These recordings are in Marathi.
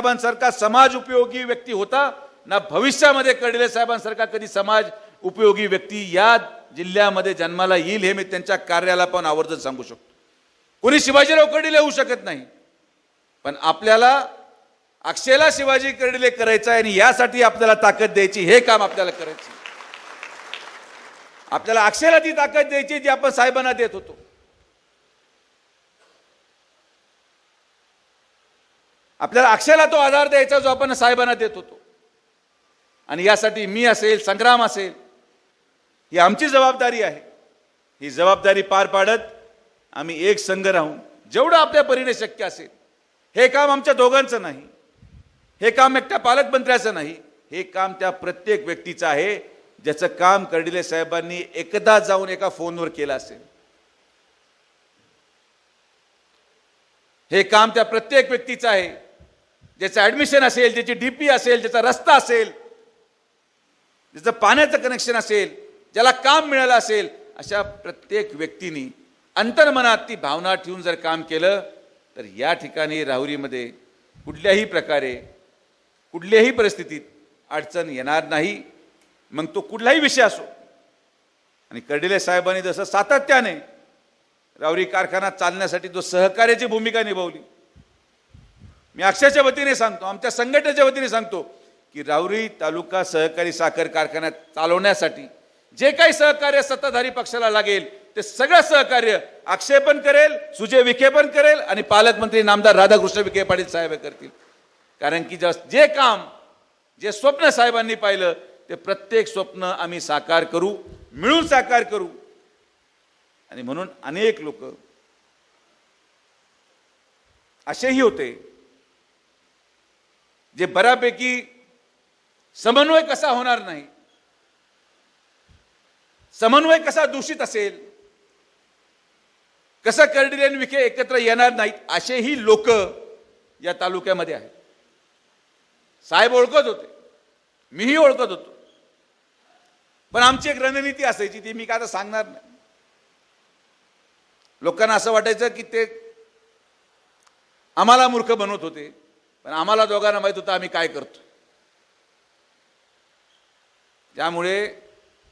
साहेबांसारखा समाज उपयोगी व्यक्ती होता ना भविष्यामध्ये कडले साहेबांसारखा कधी समाज उपयोगी व्यक्ती या जिल्ह्यामध्ये जन्माला येईल हे मी त्यांच्या कार्याला पण आवर्जून सांगू शकतो. कोणी शिवाजीराव कर्डिले होऊ शकत नाही पण आपल्याला अक्षयला शिवाजी कर्डिले करायचं आहे आणि यासाठी आपल्याला ताकद द्यायची हे काम आपल्याला करायचं आपल्याला अक्षयला ती ताकद द्यायची जी आपण साहेबांना देत होतो. आपल्याला अक्षयला तो आधार द्यायचा जो आपण साहेबांना देत होतो. आणि यासाठी मी असेल संग्राम असेल ही आमची जबाबदारी आहे. ही जबाबदारी पार पाडत आम्ही एक संघ राहून जेवढं आपल्या परीने शक्य असेल हे काम आमच्या दोघांचं नाही. हे काम एकट्या पालकमंत्र्याचं नाही. हे काम त्या प्रत्येक व्यक्तीचं आहे. ज्याचं काम कर्डिले साहेबांनी एकदा जाऊन एका फोनवर केलं असेल. हे काम त्या प्रत्येक व्यक्तीचं आहे. ज्याचं ॲडमिशन असेल ज्याची डी पी असेल ज्याचा रस्ता असेल ज्याचं पाण्याचं कनेक्शन असेल ज्याला काम मिळालं असेल अशा प्रत्येक व्यक्तीने अंतर्मनात ती भावना ठेवून जर काम केलं तर या ठिकाणी राहुरीमध्ये कुठल्याही प्रकारे कुठल्याही परिस्थितीत अडचण येणार नाही. मग तो कुठलाही विषय असो. आणि कर्डिले साहेबांनी जसं सातत्याने राहुरी कारखाना चालण्यासाठी जो सहकार्याची भूमिका निभावली मी अक्षाच्या वतीने सांगतो आमच्या संघटनेच्या वतीने सांगतो की राऊरी तालुका सहकारी साखर कारखान्यात चालवण्यासाठी जे काही सहकार्य सत्ताधारी पक्षाला लागेल ते सगळं सहकार्य अक्षय पण करेल सुजय विखे पण करेल आणि पालकमंत्री नामदार राधाकृष्ण विखे पाटील साहेब करतील. कारण की जस- जे काम जे स्वप्न साहेबांनी पाहिलं ते प्रत्येक स्वप्न आम्ही साकार करू मिळून साकार करू. आणि म्हणून अनेक लोक असेही होते जे बऱ्यापैकी समन्वय कसा होणार नाही समन्वय कसा दूषित असेल कसं कर्डिले आणि विखे एकत्र येणार नाहीत असेही लोक या तालुक्यामध्ये आहेत. साहेब ओळखत होते मीही ओळखत होतो. पण आमची एक रणनीती असायची ती मी काय आता सांगणार नाही. लोकांना असं वाटायचं की ते आम्हाला मूर्ख बनवत होते. पण आम्हाला दोघांना माहीत होतं आम्ही काय करतो त्यामुळे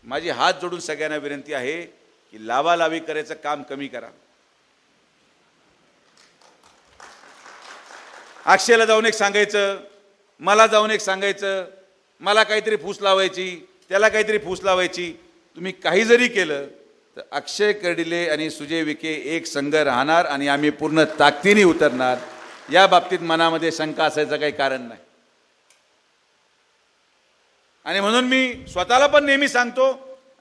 माझी हात जोडून सगळ्यांना विनंती आहे की लावालावी करायचं काम कमी करा. अक्षयला जाऊन एक सांगायचं मला जाऊन एक सांगायचं मला काहीतरी फूस लावायची त्याला काहीतरी फूस लावायची तुम्ही काही जरी केलं तर अक्षय कर्डिले आणि सुजय विखे एक संघ राहणार आणि आम्ही पूर्ण ताकदीने उतरणार. या बाबतीत मनामध्ये शंका असायचं काही कारण नाही. आणि म्हणून मी स्वतःला पण नेहमी सांगतो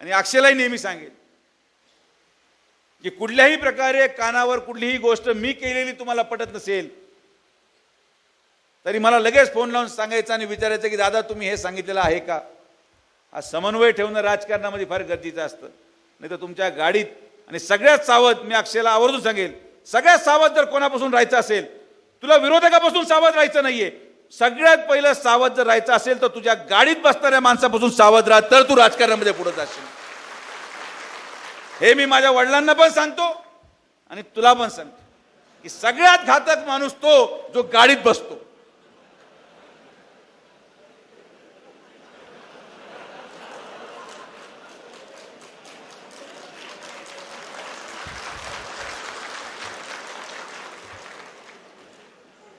आणि अक्षयलाही नेहमी सांगेल की कुठल्याही प्रकारे कानावर कुठलीही गोष्ट मी केलेली तुम्हाला पटत नसेल तरी मला लगेच फोन लावून सांगायचं आणि विचारायचं की दादा तुम्ही हे सांगितलेलं आहे का? हा समन्वय ठेवणं राजकारणामध्ये फार गरजेचं असतं. नाही तर तुमच्या गाडीत आणि सगळ्यात सावध मी अक्षयला आवर्जून सांगेल सगळ्यात सावध जर कोणापासून राहायचं असेल तुला विरोधकापासून सावध राहायचं नाहीये. सगळ्यात पहिलं सावध जर राहायचं असेल तर तुझ्या गाडीत बसणाऱ्या माणसापासून सावध राहा तर तू राजकारणामध्ये पुढे जाशील. हे मी माझ्या वडिलांना पण सांगतो आणि तुला पण सांगतो की सगळ्यात घातक माणूस तो जो गाडीत बसतो.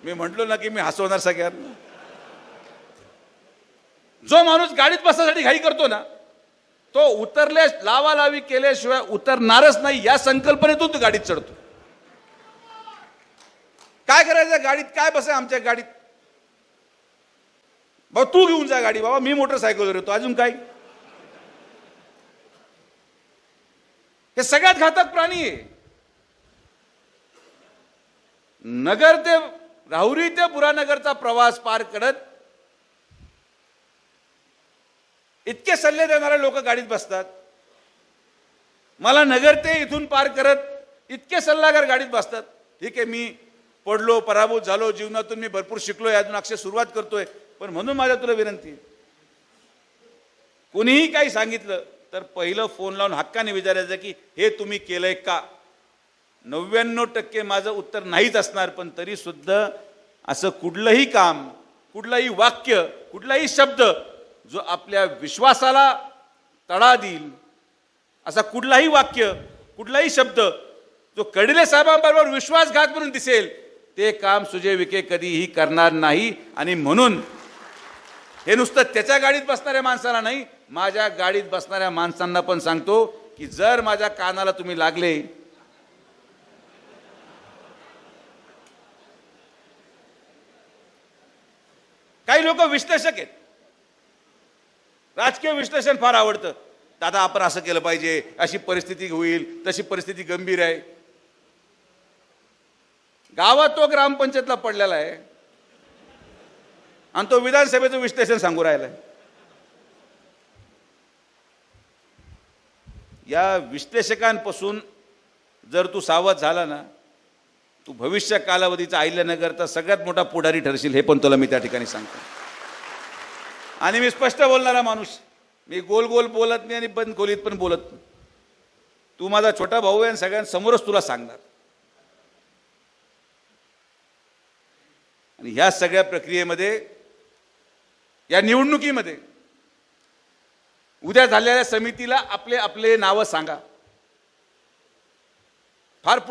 मी म्हटलो ना की मी हसवणार सगळ्यांना. जो माणूस गाडीत बसण्यासाठी घाई करतो ना तो उतरल्या लावालावी केल्याशिवाय उतरणारच नाही या संकल्पनेतून तो गाडीत चढतो. काय करायचं? गाडीत काय बसाय आमच्या गाडीत? बाबा तू घेऊन जा गाडी बाबा मी मोटरसायकलवर येतो अजून काय? हे सगळ्यात घातक प्राणी आहे. नगर ते राहुरी ते बुरानगरचा प्रवास पार करत इतके सल्ले देणारे लोक गाडीत बसतात. मला नगर ते इथून पार करत इतके सल्लागार गाडीत बसतात. ठीक आहे मी पडलो पराभूत झालो जीवनातून मी भरपूर शिकलो अजून अक्षय सुरुवात करतोय पण म्हणून माझ्या तुला विनंती कुणीही कोणीही काही सांगितलं तर पहिलं फोन लावून हक्काने विचारायचं की हे तुम्ही केलंय का? नव्याण्णव टक्के माझं उत्तर नाहीच असणार पण तरी सुद्धा असं कुठलंही काम कुठलाही वाक्य कुठलाही शब्द जो आपल्या विश्वासाला तडा देईल असा कुठलाही वाक्य कुठलाही शब्द जो कडिले साहेबांबरोबर विश्वासघात म्हणून दिसेल ते काम सुजय विखे कधीही करणार नाही. आणि म्हणून हे नुसतं त्याच्या गाडीत बसणाऱ्या माणसाला नाही माझ्या गाडीत बसणाऱ्या माणसांना पण सांगतो की जर माझ्या कानाला तुम्ही लागले काही लोक विश्लेषक आहेत. राजकीय विश्लेषण फार आवडतं. दादा आपण असं केलं पाहिजे अशी परिस्थिती होईल तशी परिस्थिती गंभीर आहे. गावात तो ग्रामपंचायतला पडलेला आहे. आणि तो विधानसभेचं विश्लेषण सांगू राहिलाय या विश्लेषकांपासून जर तू सावध झाला ना तू भविष्य कालावधीचा अहिल्यानगरचा सगळ्यात मोठा पुढारी ठरशील हे पण तुला मी त्या ठिकाणी सांगतो. आणि मी स्पष्ट बोलणारा माणूस मी गोल गोल बोलत नाही आणि बंद खोलीत पण बोलत नाही. तू माझा छोटा भाऊ आहे आणि सगळ्यांसमोरच तुला सांगणार. आणि ह्या सगळ्या प्रक्रियेमध्ये या निवडणुकीमध्ये उद्या झालेल्या समितीला आपले आपले नावं सांगा. फार